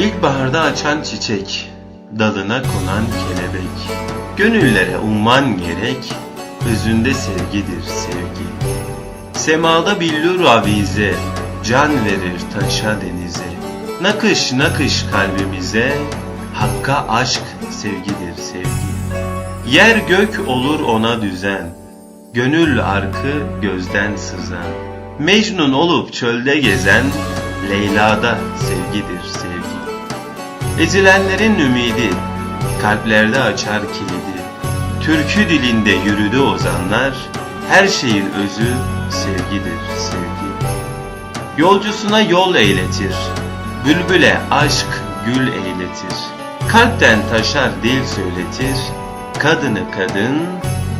İlkbaharda açan çiçek, dalına konan kelebek. Gönüllere umman gerek, özünde sevgidir sevgi. Semada billur avize, can verir taşa denize. Nakış nakış kalbimize, hakka aşk sevgidir sevgi. Yer gök olur ona düzen, gönül arkı gözden sızan. Mecnun olup çölde gezen, Leyla'da sevgidir sevgi. Ezilenlerin ümidi, kalplerde açar kilidi. Türkü dilinde yürüdü ozanlar, her şeyin özü sevgidir sevgi. Yolcusuna yol eğletir, bülbüle aşk gül eğletir. Kalpten taşar dil söyletir, kadını kadın,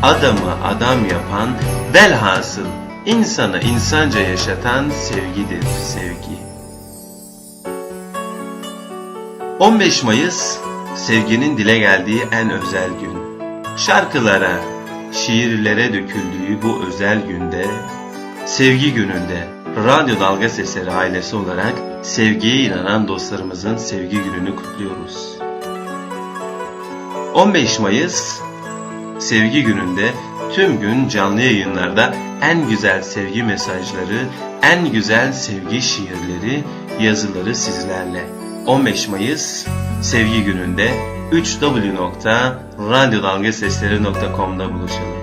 adamı adam yapan, velhasıl insanı insanca yaşatan sevgidir sevgi. 15 Mayıs, sevginin dile geldiği en özel gün. Şarkılara, şiirlere döküldüğü bu özel günde, sevgi gününde, Radyo Dalga Sesleri ailesi olarak sevgiye inanan dostlarımızın sevgi gününü kutluyoruz. 15 Mayıs, sevgi gününde tüm gün canlı yayınlarda en güzel sevgi mesajları, en güzel sevgi şiirleri, yazıları sizlerle. 15 Mayıs Sevgi Günü'nde 3w.radyodalgasesleri.com'da buluşalım.